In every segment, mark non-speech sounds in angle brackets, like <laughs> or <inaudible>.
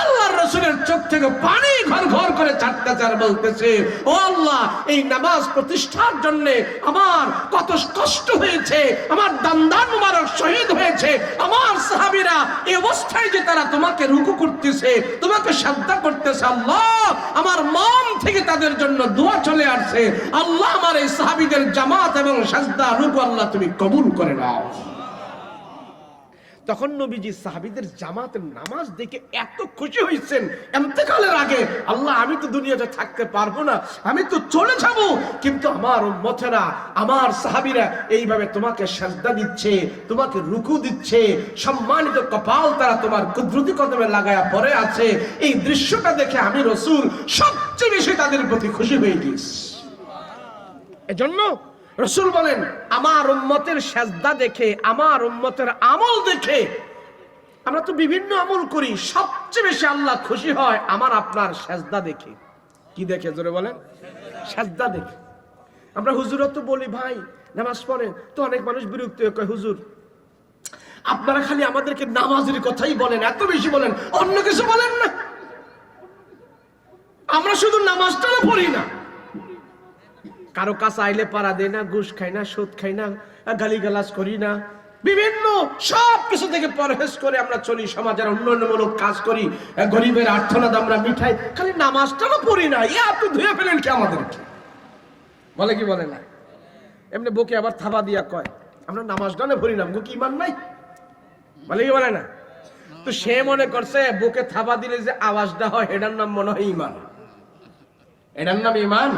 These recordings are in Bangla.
আল্লাহর রসুলের চোখ থেকে পানি ঘর ঘর করে চারটাচার বলতেছে, ও আল্লাহ, এই নামাজ প্রতিষ্ঠার জন্য আমার কত কষ্ট হয়েছে, আমার দান্দান মুবারক শহীদ হয়েছে, আমার সাহাবীরা এই অবস্থায় যে তারা তোমাকে রুকু করতেছে, তোমাকে শ্রদ্ধা করতেছে, আল্লাহ, আমার মন থেকে তাদের জন্য দোয়া চলে আসছে, আল্লাহ আমার এই সাহাবীদের জামাত এবং সাজদা রুকু আল্লাহ তুমি কবুল করে নাও। তখন নবীজি সাহাবিদের জামাতের নামাজ দেখে এত খুশি হয়েছেন। এমতেকালের আগে, আল্লাহ, আমি তো দুনিয়াতে থাকতে পারব না, আমি তো চলে যাব। কিন্তু আমার উম্মতেরা, আমার সাহাবিরা এইভাবে তোমাকে সাজদা দিচ্ছে, তোমাকে রুকু দিচ্ছে, সম্মানিত কপাল তারা তোমার কুদরতি কদমে লাগায়া পড়ে আছে। এই দৃশ্যটা দেখে আমি রসুল সবচেয়ে বেশি তাদের প্রতি খুশি হয়ে গেছি এজন্য রসুল বলেন, আমার উম্মতের সাজদা দেখে, আমার উম্মতের আমল দেখে আমরা তো বিভিন্ন আমল করি, সবচেয়ে বেশি আল্লাহ খুশি হয় আমার আপনার সাজদা দেখে। কি দেখে জোরে বলেন? সাজদা দেখে। আমরা হুজুরও তো বলি, ভাই, নামাজ পড়েন। তো অনেক মানুষ বিরক্ত হয়ে কয়, হুজুর, আপনারা খালি আমাদেরকে নামাজের কথাই বলেন, এত বেশি বলেন, অন্য কিছু বলেন না। আমরা শুধু নামাজটা পড়ি না। কারও কাছে আইলে পাড়া দেয় না, ঘুষ খাই না, সুদ খাই না গালি গালাজ করি না। বিভিন্ন সব কিছু থেকে পরহেজ করে আমরা চলি, সমাজের উন্নয়নমূলক কাজ করি গরিবের আর্থনাদ আমরা মিঠাই, খালি নামাজটাও পড়ি না, ইয়া আপনি ধুয়ে ফেলেন কি আমাদেরকে? বলে কি বলে না? এমনি বকে আবার থাবা দিয়া কয়, আমরা নামাজটা না পড়ি না বুকে ইমান নাই? বলে কি বলে না? তো সে মনে করছে বুকে থাবা দিলে যে আওয়াজটা হয়, এটার নাম মনে হয় ইমান। এটার নাম ইমান?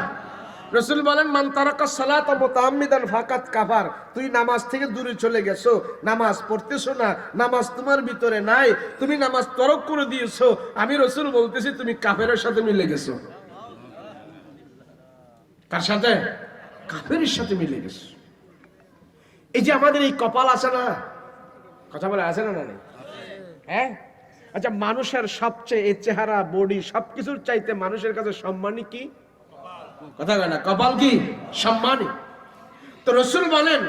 রসুল বলেন, মান তারাকা সালাত মুতাআম্মিদান ফাকাত কাফার। তুই নামাজ থেকে দূরে চলে গেছো, নামাজ পড়তেছো না, নামাজ তোমার ভিতরে নাই, তুমি নামাজ তরক করে দিয়েছ। আমি রসুল বলতেছি, তুমি কাফেরের সাথে মিলে গেছো। কার সাথে? কাফেরের সাথে মিলে গেছো। এই যে আমাদের এই কপাল আছে না, কথা বলে আছে না না হ্যাঁ? আচ্ছা মানুষের সবচেয়ে এই চেহারা, বডি, সবকিছুর চাইতে মানুষের কাছে সম্মানই কি? কথা বলে না, কপাল কি? সম্মানী। তো রসুল বলেন,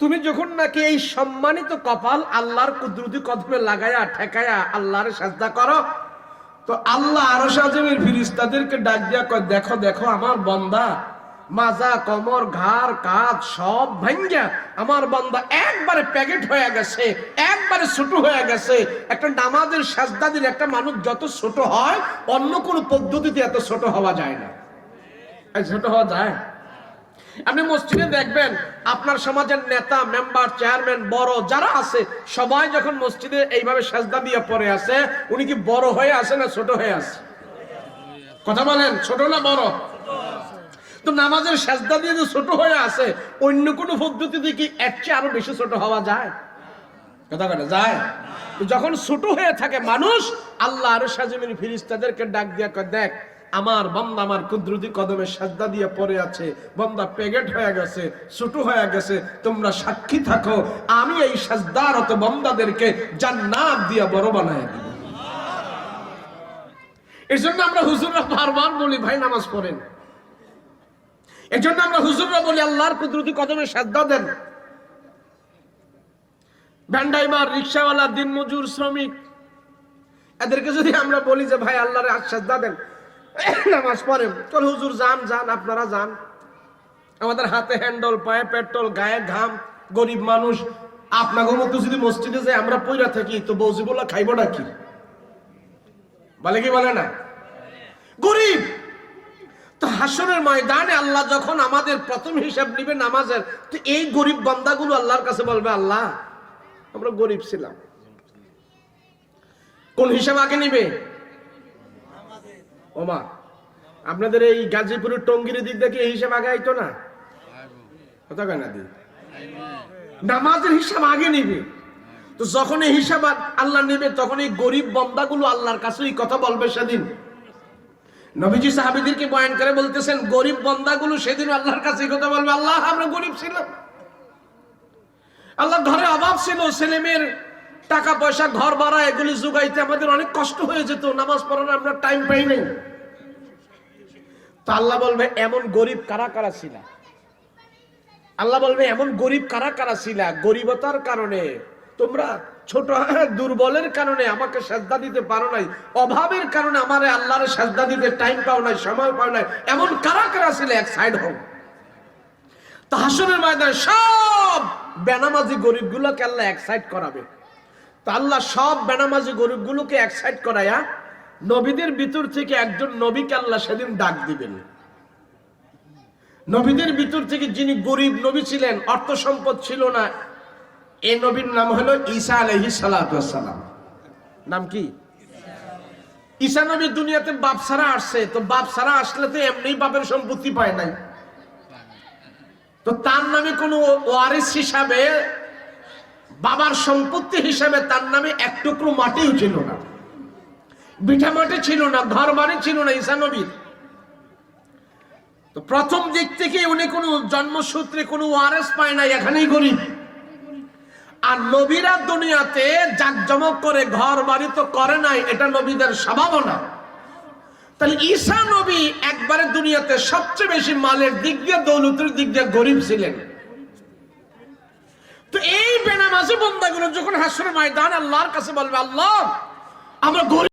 তুমি যখন নাকি এই সম্মানিত কপাল আল্লাহর কুদরতি কদমে লাগায়া, ঠেকায়া আল্লাহর সাজদা করো, তো আল্লাহ আরও সাজমের ফিরিস্তাদেরকে ডাক দিয়া কয়, দেখো দেখো আমার বন্দা, মাজা, কমর, ঘাড় কাজ সব ভাঙ্গা আমার বন্দা একবারে প্যাকেট হয়ে গেছে, একবারে ছোট হয়ে গেছে। একটা নামাজের সাজদা দিলে একটা মানুষ যত ছোট হয়, অন্য কোনো পদ্ধতিতে এত ছোট হওয়া যায় না। ছোট হওয়া যায়। আপনি মসজিদে দেখবেন, আপনার সমাজের নেতা মেম্বার চেয়ারম্যান বড় যারা আছে, সবাই যখন মসজিদে এইভাবে সাজদা দিয়ে পড়ে আছে, উনি কি বড় হয়ে আছে না ছোট হয়ে আছে? কথা বলেন, ছোট না বড়? তো নামাজের সাজদা দিয়ে যে ছোট হয়ে আছে, অন্য কোনো পদ্ধতিতে কি এর চেয়ে আরও বেশি ছোট হওয়া যায়? কথা বলে, যায়? যখন ছোট হয়ে থাকে মানুষ আল্লাহ আরও সাজিমিন ফিরিস্তাদেরকে ডাক দিয়া দেখ আমার বন্দা আমার কুদরতি কদমে সাজদা দিয়ে পড়ে আছে। বন্দা পেগেট হয়ে গেছে ছোট হয়ে গেছে, তোমরা সাক্ষী থাকো। আমি এই সাজদারত বন্দাদেরকে জান্নাত দিয়া বড় বানায় দিব। এই জন্য আমরা হুজুররা বারবার বলি, ভাই, নামাজ পড়েন। এই জন্য আমরা হুজুররা বলি, আল্লাহর কুদরতি কদমে সাজদা দেন। ভ্যান্ডাইমার রিক্সাওয়ালা, দিনমজুর, শ্রমিক, এদেরকে যদি আমরা বলি যে, ভাই, আল্লাহর আশ্বাস দেন। <laughs> নামাজ পড়েন চল হুজুর, যান যান, আপনারা যান। আমাদের হাতে হ্যান্ডল পায়ে পেট্রোল, গায়ে ঘাম, গরিব মানুষ। আপনাকে মতো যদি মসজিদে যাই, আমরা পইরা থাকি, তো বৌজিবুল্লাহ খাইব না কি বলে কি বলে না? গরিব! তো হাসনের ময়দানে আল্লাহ যখন আমাদের প্রথম হিসাব নিবে নামাজের, তো এই গরিব বান্দাগুলো আল্লাহর কাছে বলবে, আল্লাহ, আমরা গরিব ছিলাম। কোন হিসাব আগে নিবে? ওমা, আপনাদের এই গাজীপুরের টঙ্গির দিক দেখে এই হিসাব আগে আইতো না? কথা দি? নামাজের হিসাব আগে নিবে। তো যখন এই হিসাব আল্লাহ নেবে, তখন এই গরিব বন্দাগুলো আল্লাহর কাছে এই কথা বলবে সেদিন। নবীজি সাহাবিদেরকে বয়ান করে বলতেছেন, গরিব বন্দাগুলো সেদিন আল্লাহর কাছে এই কথা বলবে। আল্লাহ, আমরা গরিব ছিলাম। আল্লাহ ঘরে অভাব ছিল ছেলে মেয়ের টাকা পয়সা, ঘর ভাড়া, এগুলি জোগাইতে আমাদের অনেক কষ্ট হয়ে যেত। নামাজ পড়ার আমরা টাইম পাই নাই। তো আল্লাহ বলবে, এমন গরিব কারা কারা ছিল? আল্লাহ বলবে, এমন গরিব কারা কারা ছিল? গরিবতার কারণে। তোমরা ছোট <laughs> দুর্বলের কারণে আমাকে সাজদা দিতে পারো নাই। অভাবের কারণে আমার আল্লাহর সাজদা দিতে টাইম পাও নাই, সময় পাও নাই। এমন কারা কারা ছিল? এক সাইড হোক তাহাসনের ময়দানে সব বেনামাজি গরিবগুলোকে আল্লাহ এক সাইড করাবে। আল্লাহ সব বেনামাজি গরিবগুলোকে এক করায়া নবীদের ভিতর থেকে একজন নবীকে আল্লাহ সেদিন ডাক দিবেন। নবীদের ভিতর থেকে যিনি গরিব নবী ছিলেন, অর্থ সম্পদ ছিল না। এই নবীর নাম হলো ঈসা আলহি সালাম। নাম কি? ঈসা নবী দুনিয়াতে বাপ সারা আসছে, তো বাপ সারা আসলে তো এমনি বাপের সম্পত্তি পায় নাই। তো তার নামে কোনো ওয়ারিস হিসাবে বাবার সম্পত্তি হিসাবে তার নামে এক টুকরো মাটিও ছিল না। বিঠা মাটি ছিল না, ঘর বাড়ি ছিল না ঈসা নবীর। তো প্রথম দিক থেকে উনি কোনো জন্মসূত্রে কোনো ওয়ারেস পায় না এখানেই গরিব। আর নবীরা দুনিয়াতে জাকজমক করে ঘর বাড়ি তো করে নাই, এটা নবীদের স্বভাব না তাহলে ঈসা নবী একবারে দুনিয়াতে সবচেয়ে বেশি মালের দিক দিয়ে, দৌলতের দিক দিয়ে গরিব ছিলেন। বেনামাজি বন্দাগুলো যখন হাসুর ময়দান আল্লাহর কাছে বলবে আল্লাহ আমরা